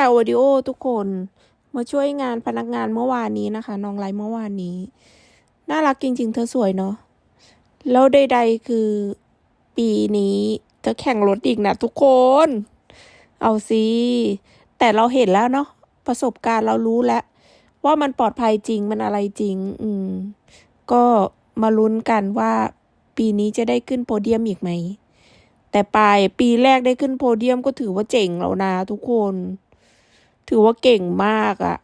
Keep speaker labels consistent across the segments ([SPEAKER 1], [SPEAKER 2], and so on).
[SPEAKER 1] แปลวิดีโอทุกคนมาช่วยงานพนักงานเมื่อวานนี้นะคะ น้องไลฟ์เมื่อวานนี้ น่ารักจริง ๆ เธอสวยเนาะแล้วใด ๆ คือปีนี้เธอแข่งรถอีกนะทุกคน เอาสิแต่เราเห็นแล้วเนาะประสบการณ์เรารู้แล้ว ว่ามันปลอดภัยจริงมันอะไรจริง อืม ก็มาลุ้นกันว่า ปีนี้จะได้ขึ้นโพเดียมอีกไหมแต่ปลายปีแรกได้ขึ้นโพเดียมก็ถือว่าเจ๋งแล้วนะทุกคน ถือว่าเก่งมากอะ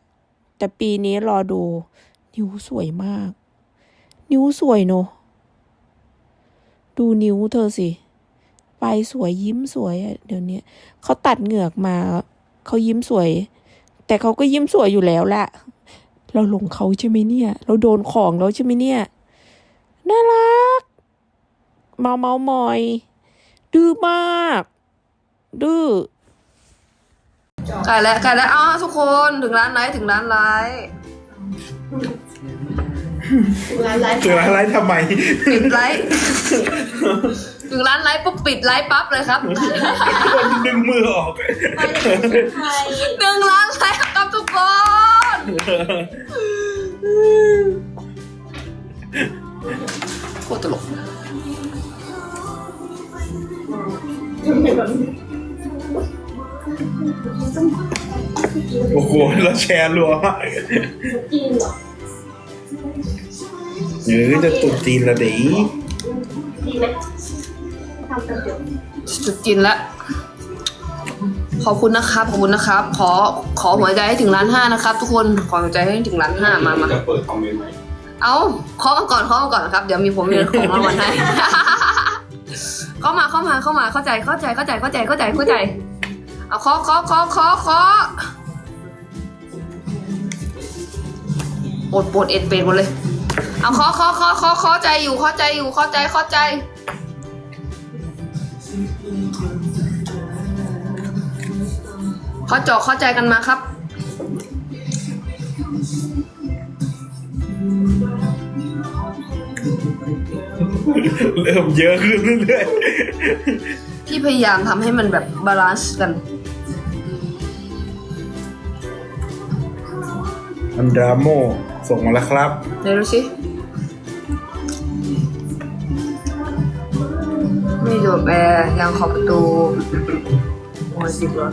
[SPEAKER 1] แต่ปีนี้รอดู นิ้วสวยมาก นิ้วสวยเนอะดูนิ้วเธอสิปลายสวยยิ้มสวยอะเดี๋ยวนี้เขาตัดเหงือกมา เขายิ้มสวย แต่เขาก็ยิ้มสวยอยู่แล้วแหละเราหลงเขาใช่ไหมเนี่ย เราโดนของแล้วใช่ไหมเนี่ย น่ารัก เมาเมามอย ดื้อมาก ดื้อ
[SPEAKER 2] ไก่แล้วไก่แล้วอ้าวทุกคนถึงร้านไลฟ์ถึงร้านไลฟ์
[SPEAKER 3] ร้านไลฟ์
[SPEAKER 4] เกิดอะไรทำไม
[SPEAKER 2] ปิดไลฟ์ถึงร้านไลฟ์ปุ๊บปิดไลฟ์ปั๊บเลยครับ
[SPEAKER 4] คนดึงมือออก
[SPEAKER 3] ไทย
[SPEAKER 2] หนึ่งร้านไลฟ์ครับทุกคนโคตรตลก
[SPEAKER 4] โอ้โหแล้วแชร์รัวมากหรือจะตุดจีนละดิ
[SPEAKER 3] ดีไหมทำกันเดี๋ยว
[SPEAKER 2] จุดจินแล้วขอบคุณนะครับ ขอบคุณนะครับ ขอขอหัวใจให้ถึงล้านห้านะครับ ทุกคนขอหัวใจให้ถึงล้านห้ามามา
[SPEAKER 5] จะเปิดคอมเมนต์ไหม
[SPEAKER 2] เอาเคาะมาก่อนเคาะมาก่อนครับ เดี๋ยวมีผมมีของรางวัลให้เข้ามาเข้ามาเข้ามาเข้าใจเข้าใจเข้าใจเข้าใจเข้าใจเข้าใจ เอาเคาะเคาะเคาะเคาะเคาะปวดปวดเอ็ดเป็ดหมดเลย เอาเคาะเคาะเคาะเคาะเคาะใจอยู่เข้าใจอยู่เข้าใจเข้าใจ เขาจอกเข้าใจกันมาครับ
[SPEAKER 4] เริ่มเยอะขึ้นเรื่อย
[SPEAKER 2] พี่พยายามทำให้มันแบบบาลานซ์กัน
[SPEAKER 4] ๆอันดราโมส่งมาแล้วครับ
[SPEAKER 2] เดี๋ยวดูสิ ไม่โดดแอร์ยังขอบประตูโอ้ยสิบรถ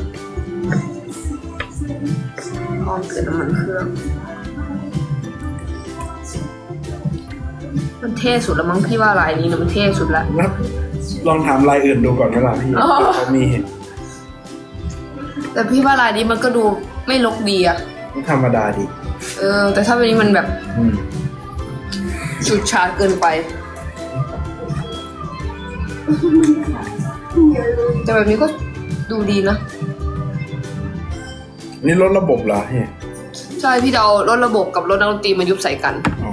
[SPEAKER 2] ห้องเกิดน้ำมันเครื่อง มันเท่สุดแล้วมั้งพี่ว่าลายนี้นะมันเท่สุดละ
[SPEAKER 4] แล้ว ลองถามรายอื่นดูก่อนไหมล่ะพี่
[SPEAKER 2] อ๋อ
[SPEAKER 4] เขามี
[SPEAKER 2] แต่พี่ว่าลายนี้มันก็ดูไม่ลกดีอะ
[SPEAKER 4] ไม่ธรรมดาดิ
[SPEAKER 2] เออ แต่ถ้าเป็นนี้มันแบบ
[SPEAKER 4] อืม
[SPEAKER 2] ชุดชาดเกินไป แต่แบบนี้ก็ดูดีนะ
[SPEAKER 4] นี่ลดระบบเหรอเฮีย
[SPEAKER 2] ใช่พี่จะเอารถระบบกับรถนักดนตรีมายุบใส่กัน
[SPEAKER 4] อ๋อ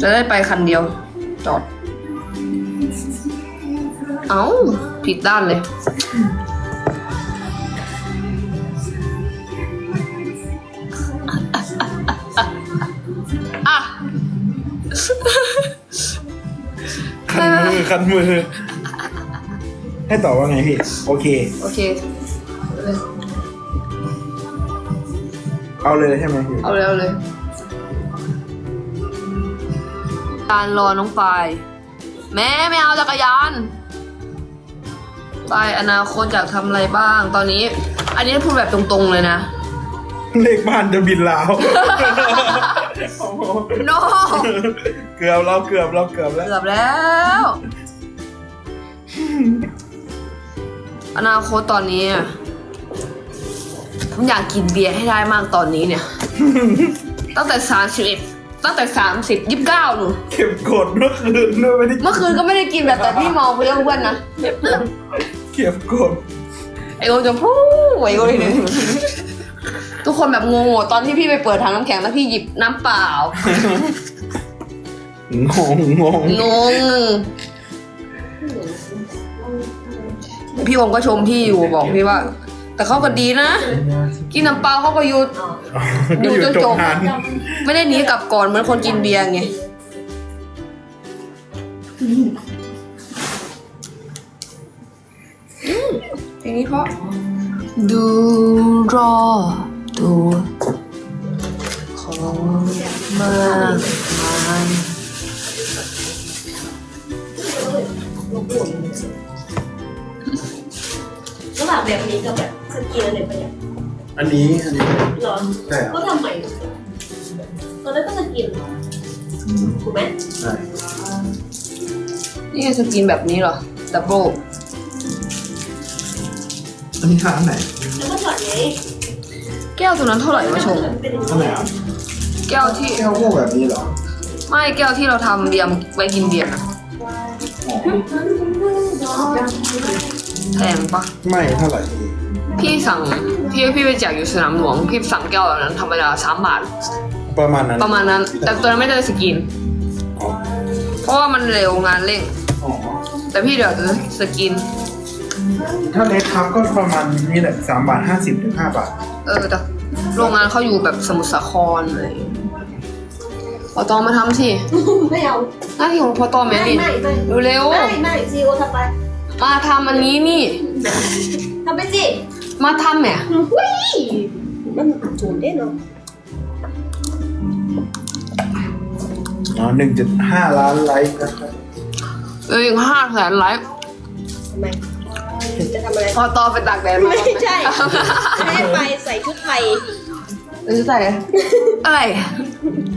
[SPEAKER 2] จะได้ไปคันเดียว จอด เอ้า ผิดด้านเลย อะ
[SPEAKER 4] คันมือคันมือ ให้ตอบว่าไงพี่ โอเค
[SPEAKER 2] โอเค
[SPEAKER 4] เอาเลยใช่ไหมพี่
[SPEAKER 2] เอาเร็วเลย การรอน้องปาย แม่ไม่เอาจักรยาน ปายอนาคตอยากทำอะไรบ้างตอนนี้ อันนี้พูดแบบตรงๆเลยนะ
[SPEAKER 4] เลขบ้านจะบินลาว
[SPEAKER 2] โน
[SPEAKER 4] เกือบเราเกือบเราเกือบแล้ว
[SPEAKER 2] เกือบแล้ว อนาคตตอนนี้อะผมอยากกินเบียร์ให้ได้มากตอนนี้เนี่ย ตั้งแต่สามสิบเอ็ด ตั้งแต่สามสิบยี่สิบเก้าหนู
[SPEAKER 4] เก็บกดเมื่อคืนด้วยไม่ได้
[SPEAKER 2] เมื่อคืนก็ไม่ได้กินแบบแต่พี่เมาเพื่อนเพื่อนนะ
[SPEAKER 4] เก็บกด
[SPEAKER 2] ไอโอจะพูดไอโอเลยทุกคนแบบงงหมดตอนที่พี่ไปเปิดถังน้ำแข็งแล้วพี่หยิบน้ำเปล่า
[SPEAKER 4] งงงง
[SPEAKER 2] งงพี่วงก็ชมพี่อยู่บอกพี่ว่า แต่เขาก็ดีนะ กินน้ำเปล่าเขาก็หยุด
[SPEAKER 4] ก็อยู่จบงาน
[SPEAKER 2] ไม่ได้หนีกลับก่อนเหมือนคนกินเบียร์ไง อืมเพลงนี้เพราะ ดูรอดูของมากมาย
[SPEAKER 3] ระหว่างแบบนี้กับแบบ สกินอะไรไปเนี่ย
[SPEAKER 4] อันนี้อันนี้
[SPEAKER 3] หรอ
[SPEAKER 4] ใช่ครับ
[SPEAKER 3] ก็ทำใหม่ตอนนั้นก็สกินถูกไหม
[SPEAKER 4] ใช่
[SPEAKER 2] นี่จะกินแบบนี้เหรอ ดับเบิล
[SPEAKER 4] อันนี้ค่าอันไหน
[SPEAKER 3] แล้วก็ถอดไง
[SPEAKER 2] แก้วตัวนั้นเท่าไหร่มาชม
[SPEAKER 3] เป็นอย่าง
[SPEAKER 4] อันไหนอะ
[SPEAKER 2] แก้วที่
[SPEAKER 4] แก้วพวกแบบนี้เหรอ
[SPEAKER 2] ไม่แก้วที่เราทำเบียร์ไว้กินเบียร์อะ
[SPEAKER 4] อ๋อ
[SPEAKER 2] แพงปะ
[SPEAKER 4] ไม่เท่าไหร่พี่
[SPEAKER 2] พี่สั่งพี่พี่ไปแจกอยู่สนามหลวง พี่สั่งแก้วแบบนั้นธรรมดาสามบาท
[SPEAKER 4] ประมาณนั้น
[SPEAKER 2] ประมาณนั้น แต่ตัวนั้นไม่ได้สกิน
[SPEAKER 4] อ๋อ
[SPEAKER 2] เพราะว่ามันเร็วงานเร่ง
[SPEAKER 4] อ๋อ
[SPEAKER 2] แต่พี่เดี๋ยวจะสกิน
[SPEAKER 4] ถ้าเล็กครับก็ประมาณนี้แหละสามบาทห้าสิบถึงห้าบาท
[SPEAKER 2] เออแต่โรงงานเขาอยู่แบบสมุทรสาครเลยพอตอมาทำสิ
[SPEAKER 3] ไม่เอา
[SPEAKER 2] หน้าที่ของพอตอแม่
[SPEAKER 3] ไม่
[SPEAKER 2] นี่
[SPEAKER 3] ไม่ไม่
[SPEAKER 2] ดูเร็ว
[SPEAKER 3] ไม่ไม่ซีโอทำไป
[SPEAKER 2] มาทำอันนี้นี่
[SPEAKER 3] ทำไปสิ
[SPEAKER 2] มาทำแหม
[SPEAKER 3] หุ้ยมันจูนได้เนาะ
[SPEAKER 4] อ๋อหนึ่งจุดห้าล้านไลค์นะครับ
[SPEAKER 2] เออยังห้าแสนไลค์
[SPEAKER 3] ทำไมจะทำอะไร
[SPEAKER 2] พอตอไปตากแดดมา
[SPEAKER 3] ไม่ใช่ให้ไปใส่ชุดไทย
[SPEAKER 2] เออใส่อะไร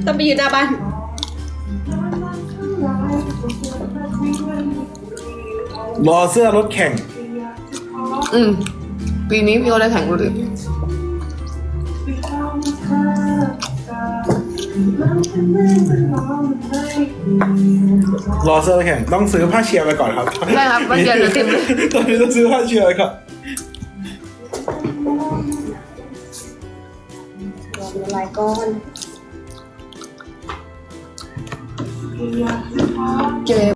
[SPEAKER 3] ต้องไปอยู่หน้าบ้าน
[SPEAKER 4] รอเสื้อรถแข่ง
[SPEAKER 2] อืม ปีนี้พี่ก็ได้แข่งดูดิ
[SPEAKER 4] รอเสื้อรถแข่งต้องซื้อผ้าเชียร์ไปก่อนครับ
[SPEAKER 2] ได้ครับมาเชียร์เดี๋ยวเต็มเลย
[SPEAKER 4] ตอนนี้ต้องซื้อผ้าเชียร์ไปก่อน
[SPEAKER 3] รอละลายก้อน
[SPEAKER 2] เก็บ